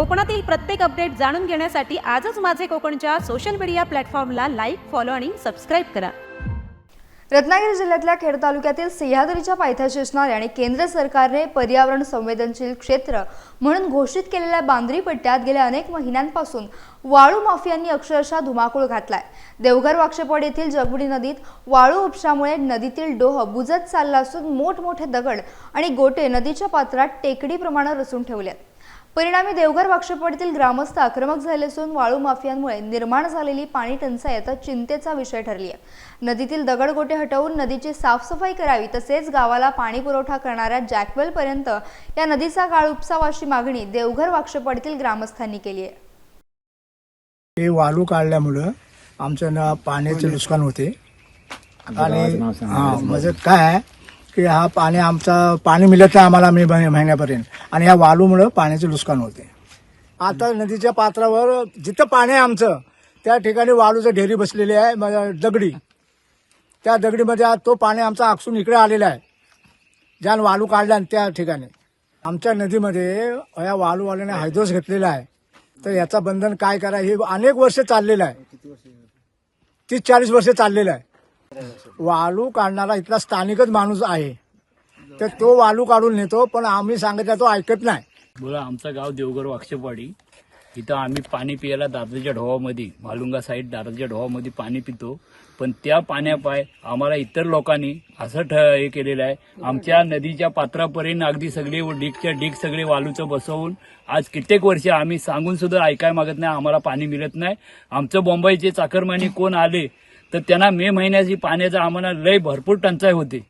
कोकणातील प्रत्येक अपडेट जाणून घेण्यासाठी आजच माझे कोकणच्या सोशल मीडिया प्लॅटफॉर्मला लाईक फॉलो आणि सबस्क्राईब करा. रत्नागिरी जिल्ह्यातल्या खेड तालुक्यातील सह्याद्रीच्या पायथ्याशी असणारे आणि केंद्र सरकारने पर्यावरण संवेदनशील क्षेत्र म्हणून घोषित केलेल्या बांद्री पट्ट्यात गेल्या अनेक महिन्यांपासून वाळू माफियांनी अक्षरशः धुमाकूळ घातलाय. देवघर वाक्षेपड येथील जगबुडी नदीत वाळू उपशामुळे नदीतील डोह बुजत चालला असून मोठमोठे दगड आणि गोटे नदीच्या पात्रात टेकडीप्रमाणे रचून ठेवले आहेत परिणामी देवघर वाक्षेपडीतील ग्रामस्थ आक्रमक झाले असून वाळू माफियांमुळे निर्माण झालेली पाणी टंचाई आता चिंतेचा विषय ठरली आहे नदीतील दगडगोटे हटवून नदीची साफसफाई करावी तसेच गावाला पाणी पुरवठा करणाऱ्या जॅकवेल पर्यंत या नदीचा गाळ उपसावा अशी मागणी देवघर वाक्षेपडीतील ग्रामस्थांनी केली आहे. हे वाळू काढल्यामुळं आमचं ना पाण्याचे नुकसान होते. आणि हा म्हणजे काय आहे? की हा पाणी आमचा पाणी मिळत नाही आम्हाला मे महिन्यापर्यंत. आणि या वालूमुळं पाण्याचे नुकसान होते. आता नदीच्या पात्रावर जिथं पाणी आहे आमचं त्या ठिकाणी वाळूचं ढेरी बसलेली आहे दगडी. त्या दगडीमध्ये आज तो पाणी आमचा आकसून इकडे आलेला आहे. ज्यानं वाळू काढला त्या ठिकाणी. आमच्या नदीमध्ये या वाळूवाल्याने हायदोस घेतलेला आहे. तर याचा बंधन काय करा हे अनेक वर्ष चाललेलं आहे. तीस चाळीस वर्ष चाललेलं आहे. वाळू काढणारा इथला स्थानिकच माणूस आहे. तर तो वाळू काढून नेतो पण आम्ही सांगितलं तो ऐकत नाही. बोला आमचं गाव देवघर वाक्षेपाडी. इथं आम्ही पाणी पियाला दादरच्या ढोवामध्ये मालुंगा साईड दादरच्या ढोवामध्ये पाणी पितो. पण त्या पाण्यापाय आम्हाला इतर लोकांनी असं ठ हे केलेलं आहे. आमच्या नदीच्या पात्रापर्यंत अगदी सगळे डीकच्या डीक सगळे वालूचं बसवून आज कित्येक वर्ष आम्ही सांगून सुद्धा ऐकाय मागत नाही आम्हाला पाणी मिळत नाही. आमचं बॉम्बईचे चाकरमानी कोण आले तर त्यांना मे महिन्याची पाण्याचा आम्हाला लय भरपूर टंचाई होते.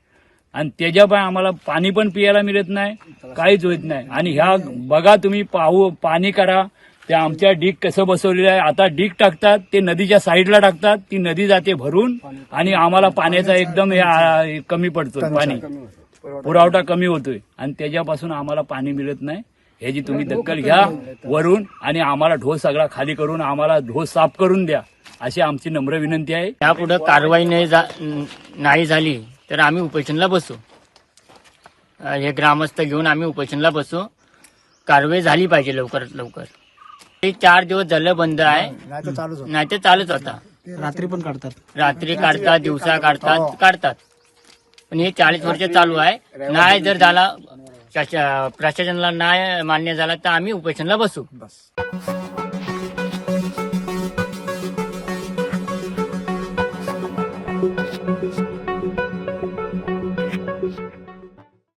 आणि त्याच्यापाय आम्हाला पाणी पण पियाला मिळत नाही काहीच होत नाही. आणि ह्या बघा तुम्ही पाहू पाणी करा. त्या आमच्या डीक कसं बसवलेलं आहे. आता डीक टाकतात ते नदीच्या साईडला टाकतात. ती नदी जाते भरून आणि आम्हाला पाण्याचा एकदम कमी पडतो पाणी. पुरवठा कमी होतोय. आणि त्याच्यापासून आम्हाला पाणी मिळत नाही. ह्याची तुम्ही दखल घ्या वरून आणि आम्हाला ढोस सगळा खाली करून आम्हाला ढोस साफ करून द्या. अशी आमची नम्र विनंती आहे. यापुढे कारवाई नाही नाही झाली तर आम्ही उपोषणला बसू. हे ग्रामस्थ घेऊन आम्ही उपोषणला बसू. कारवाई झाली पाहिजे लवकरात लवकर. हे चार दिवस झालं बंद आहे. नाही तर चालूच होतं. नाही तर चालूच होता. रात्री पण काढतात. रात्री काढतात दिवसा काढतात काढतात. पण हे चाळीस वर्ष चालू आहे. नाही जर झाला शास- प्रशासनाला नाही मान्य झाला तर आम्ही उपोषणला बसू. बस.